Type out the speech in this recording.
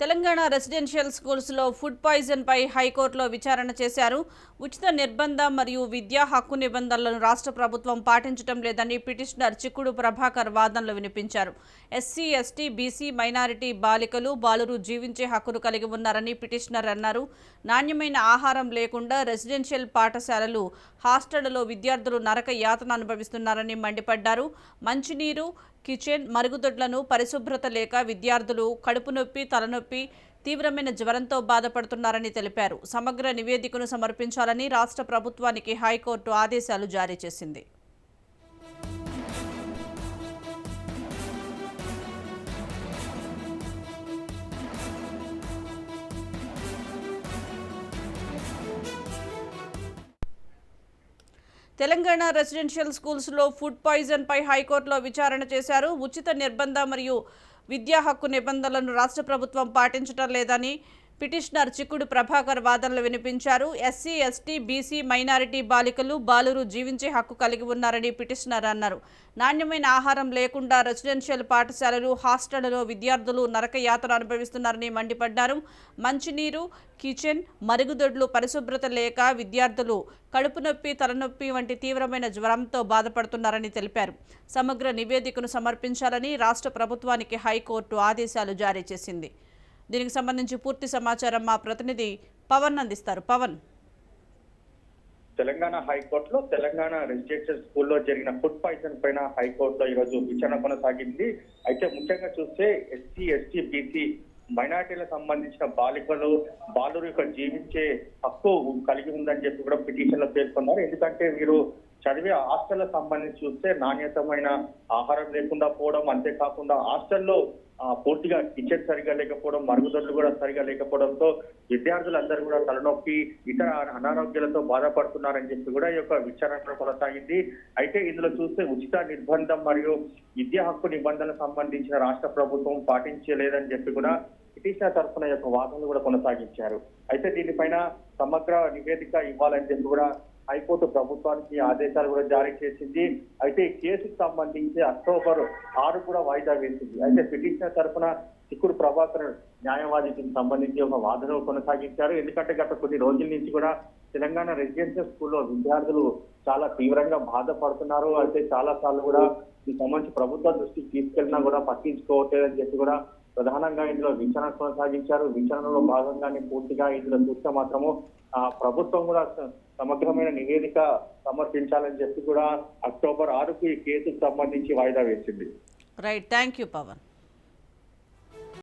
Telangana residential స్కూల్స్లో food పాయిజన్పై హైకోర్టులో విచారణ చేశారు. ఉచిత నిర్బంధ మరియు విద్యా హక్కు నిబంధనలను రాష్ట్ర ప్రభుత్వం పాటించడం లేదని పిటిషనర్ చిక్కుడు ప్రభాకర్ వాదనలు వినిపించారు. ఎస్సీ ఎస్టీ బీసీ మైనారిటీ బాలికలు బాలురు జీవించే హక్కును కలిగి ఉన్నారని పిటిషనర్ అన్నారు. నాణ్యమైన ఆహారం లేకుండా రెసిడెన్షియల్ పాఠశాలలు హాస్టళ్ళలో విద్యార్థులు నరక యాతన అనుభవిస్తున్నారని మండిపడ్డారు. మంచినీరు కిచెన్ మరుగుదొడ్లను పరిశుభ్రత లేక విద్యార్థులు కడుపు నొప్పి తలనొప్పి తీవ్రమైన జ్వరంతో బాధపడుతున్నారని తెలిపారు. సమగ్ర నివేదికను సమర్పించాలని రాష్ట్ర ప్రభుత్వానికి హైకోర్టు ఆదేశాలు జారీ చేసింది. తెలంగాణ రెసిడెన్షియల్ స్కూల్స్లో ఫుడ్ పాయిజన్పై హైకోర్టులో విచారణ చేశారు. ఉచిత నిర్బంధ మరియు విద్యా హక్కు నిబంధనలను రాష్ట్ర ప్రభుత్వం పాటించడం లేదని పిటిషనర్ చిక్కుడు ప్రభాకర్ వాదనలు వినిపించారు. ఎస్సీ ఎస్టీ బీసీ మైనారిటీ బాలికలు బాలురు జీవించే హక్కు కలిగి ఉన్నారని పిటిషనర్ అన్నారు. నాణ్యమైన ఆహారం లేకుండా రెసిడెన్షియల్ పాఠశాలలు హాస్టళ్ళలో విద్యార్థులు నరక అనుభవిస్తున్నారని మండిపడ్డారు. మంచినీరు కిచెన్ మరుగుదొడ్లు పరిశుభ్రత లేక విద్యార్థులు కడుపు నొప్పి తలనొప్పి వంటి తీవ్రమైన జ్వరంతో బాధపడుతున్నారని తెలిపారు. సమగ్ర నివేదికను సమర్పించాలని రాష్ట్ర ప్రభుత్వానికి హైకోర్టు ఆదేశాలు జారీ చేసింది. దీనికి సంబంధించి పూర్తి సమాచారం మా ప్రతినిధి పవన్ అందిస్తారు. పవన్. తెలంగాణ హైకోర్టులో తెలంగాణ రెసిడెన్షియల్ స్కూల్లో జరిగిన ఫుడ్ పాయిజన్ పైన హైకోర్టులో ఈరోజు విచారణ కొనసాగింది. అయితే ముఖ్యంగా చూస్తే ఎస్సీ ఎస్టీ బీసీ మైనార్టీలకు సంబంధించిన బాలికలు బాలురు యొక్క జీవించే హక్కు కలిగి ఉందని చెప్పి కూడా పిటిషన్లో పేర్కొన్నారు. ఎందుకంటే వీరు చదివే హాస్టల్ సంబంధించి చూస్తే నాణ్యతమైన ఆహారం లేకుండా పోవడం అంతేకాకుండా హాస్టల్లో పూర్తిగా కిచెన్ సరిగా లేకపోవడం మరుగుదొడ్లు కూడా సరిగా లేకపోవడంతో విద్యార్థులందరూ కూడా తలనొప్పి ఇతర అనారోగ్యాలతో బాధపడుతున్నారని చెప్పి కూడా ఈ యొక్క విచారణ కొనసాగింది. అయితే ఇందులో చూస్తే ఉచిత నిర్బంధం మరియు విద్యా హక్కు నిబంధనలకు సంబంధించిన రాష్ట్ర ప్రభుత్వం పాటించలేదని చెప్పి కూడా పిటిషనర్ తరఫున యొక్క వాదనలు కూడా కొనసాగించారు. అయితే దీనిపైన సమగ్ర నివేదిక ఇవ్వాలని చెప్పి కూడా హైకోర్టు ప్రభుత్వానికి ఆదేశాలు కూడా జారీ చేసింది. అయితే కేసుకు సంబంధించి అక్టోబర్ ఆరు కూడా వాయిదా వేసింది. అయితే పిటిషనర్ తరఫున చిక్కుడు ప్రభాకర్ న్యాయవాదికి సంబంధించి ఒక వాదన కొనసాగించారు. ఎందుకంటే గత కొన్ని రోజుల నుంచి కూడా తెలంగాణ రెసిడెన్షియల్ స్కూల్లో విద్యార్థులు చాలా తీవ్రంగా బాధపడుతున్నారు. అయితే చాలా సార్లు కూడా ఈ సంబంధించి ప్రభుత్వ దృష్టికి తీసుకెళ్ళినా కూడా పట్టించుకోవట్లేదని చెప్పి కూడా ప్రధానంగా ఇందులో విచారణ కొనసాగించారు. విచారణలో భాగంగానే పూర్తిగా ఇందులో చూస్తే మాత్రము ఆ ప్రభుత్వం కూడా సమగ్రమైన నివేదిక సమర్పించాలని చెప్పి కూడా అక్టోబర్ ఆరుకు ఈ కేసుకు సంబంధించి వాయిదా వేసింది. Right thank you Pawan